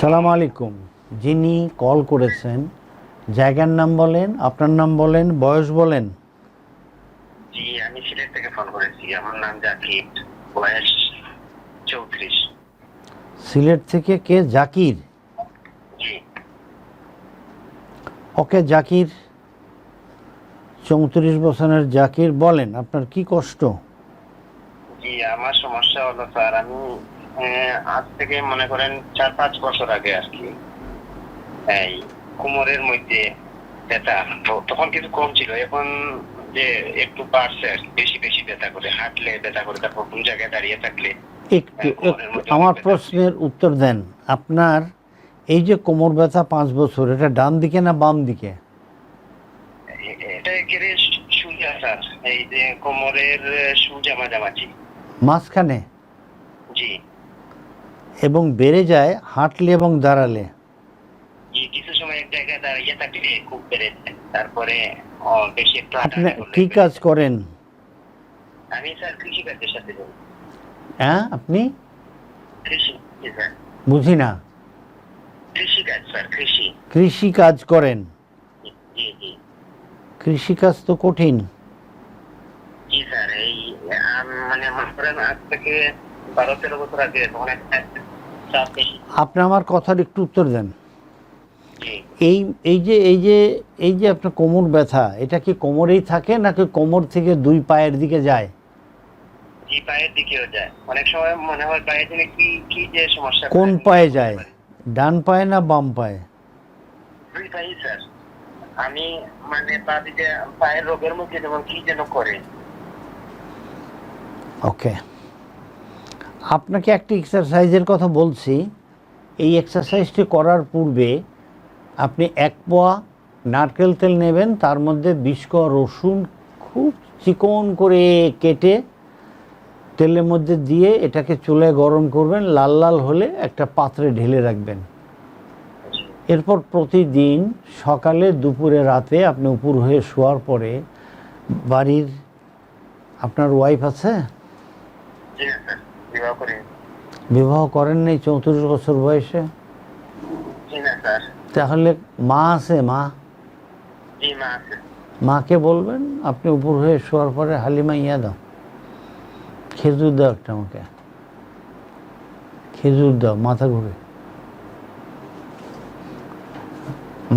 সালাম আলাইকুম। যিনি কল করেছেন জায়গার নাম বলেন আপনার নাম বলেন বয়স বলেন। জি আমি সিলেট থেকে ফোন করেছি। আমার নাম জাকির বয়স চৌত্রিশ। সিলেট থেকে কে? জাকির? ওকে জাকির। চৌত্রিশ বছরের জাকির বলেন আপনার কি কষ্ট? জি আমার সমস্যা হলো স্যার আমি আজ থেকে মনে করেন চার পাঁচ বছর আগে আর কি এই কোমরের মধ্যে ব্যথা। তখন কিছু কম ছিল। এখন যে একটু বাড়ছে বেশি বেশি ব্যথা করে হাঁটলে ব্যথা করে তারপর কোন জায়গায় দাঁড়িয়ে থাকলে একটু একটু আমার প্রশ্নের উত্তর দেন। আপনার এই যে কোমর ব্যথা পাঁচ বছর এটা ডান দিকে না বাম দিকে? এটা সু- সুজা স্যার এই যে কোমরের সুজা মাঝামাঝি। মাঝখানে? জি। এবং বেড়ে যায় হাঁটলে এবং দাঁড়ালে। কিছু সময় এক জায়গায় দাঁড়িয়ে থাকলে খুব বেড়ে যায়। তারপরে বেশি একটু কি কাজ করেন? আমি স্যার কৃষি কাজের সাথে হ্যাঁ আপনি? বুঝি না। কৃষি কাজ স্যার কৃষি। কৃষি কাজ করেন কৃষি কাজ তো কঠিন। জি স্যার এই মানে মনে করেন আজ থেকে বারো তেরো বছর আগে তখন একটা আপনি আমার কথার একটু উত্তর দেন। এই এই যে এই যে এই যে আপনার কোমর ব্যথা এটা কি কোমরেই থাকে নাকি কোমর থেকে দুই পায়ের দিকে যায়? পায়ের দিকেও যায়। অনেক সময় মনে হয় পায়ের দিকে কি কি যে সমস্যা কোন পায়ে যায়? ডান পায়ে না বাম পায়ে? দুই পায়ে স্যার। আমি মানে পা দিকে পায়ের রোগের মধ্যে যেমন কি যেন করে। ওকে আপনাকে একটি এক্সারসাইজের কথা বলছি। এই এক্সারসাইজটি করার পূর্বে আপনি এক পোয়া নারকেল তেল নেবেন, তার মধ্যে বিশ রসুন খুব চিকন করে কেটে তেলের মধ্যে দিয়ে এটাকে চুলায় গরম করবেন, লাল লাল হলে একটা পাত্রে ঢেলে রাখবেন। এরপর প্রতিদিন সকালে দুপুরে রাতে আপনি উপর হয়ে শোয়ার পরে বাড়ির আপনার ওয়াইফ আছে? বিবাহ করি। বিবাহ করেন নাই চৌত্রিশ বছর বয়সে? তাহলে মা আছে মা? মাকে বলবেন আপনি উপর হয়ে শোয়ার পরে হালিমা ইয়া দাও। খেজুর দাও একটা আমাকে। খেজুর দাও মাথা ঘুরে।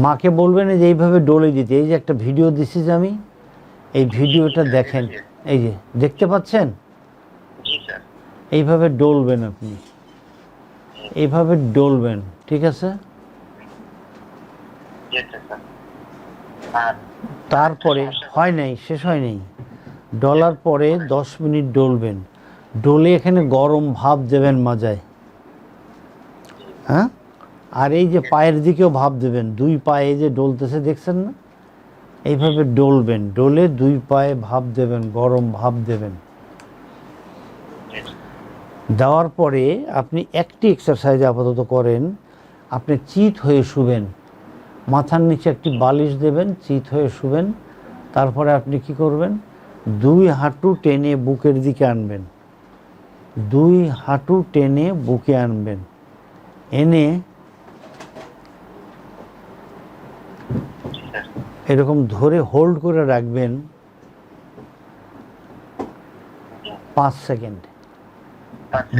মাকে বলবেন এই যে এইভাবে ডলে দিতে। এই যে একটা ভিডিও দিছি যে আমি এই ভিডিওটা দেখেন। এই যে দেখতে পাচ্ছেন? এইভাবে ডলবেন আপনি। এইভাবে ডলবেন ঠিক আছে? জি আচ্ছা তারপরে হয় নাই শেষ হয় নাই। ডলার পরে দশ মিনিট ডলবেন। ডলে এখানে গরম ভাব দেবেন মাজায়। হ্যাঁ? আর এই যে পায়ের দিকেও ভাব দেবেন। দুই পায়ে যে ডলতেছে দেখছেন না? এইভাবে ডলবেন। ডলে দুই পায়ে ভাব দেবেন গরম ভাব দেবেন। দেওয়ার পরে আপনি একটি এক্সারসাইজ আপাতত করেন। আপনি চিত হয়ে শুবেন। মাথার নিচে একটি বালিশ দেবেন, চিত হয়ে শুবেন। তারপরে আপনি কি করবেন? দুই হাঁটু টেনে বুকের দিকে আনবেন। দুই হাঁটু টেনে বুকে আনবেন। এনে এরকম ধরে হোল্ড করে রাখবেন পাঁচ সেকেন্ড।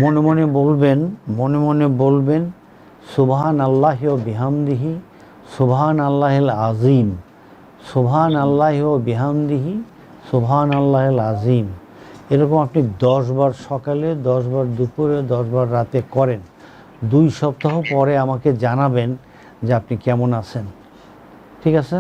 মনে মনে বলবেন, মনে মনে বলবেন সুবহান আল্লাহ ও বিহামদিহি সুবহান আল্লাহ আজিম সুবহান আল্লাহ ও বিহামদিহি সুবহান আল্লাহ আজিম এরকম আপনি দশবার সকালে দশবার দুপুরে দশবার রাতে করেন। দুই সপ্তাহ পরে আমাকে জানাবেন যে আপনি কেমন আছেন। ঠিক আছে?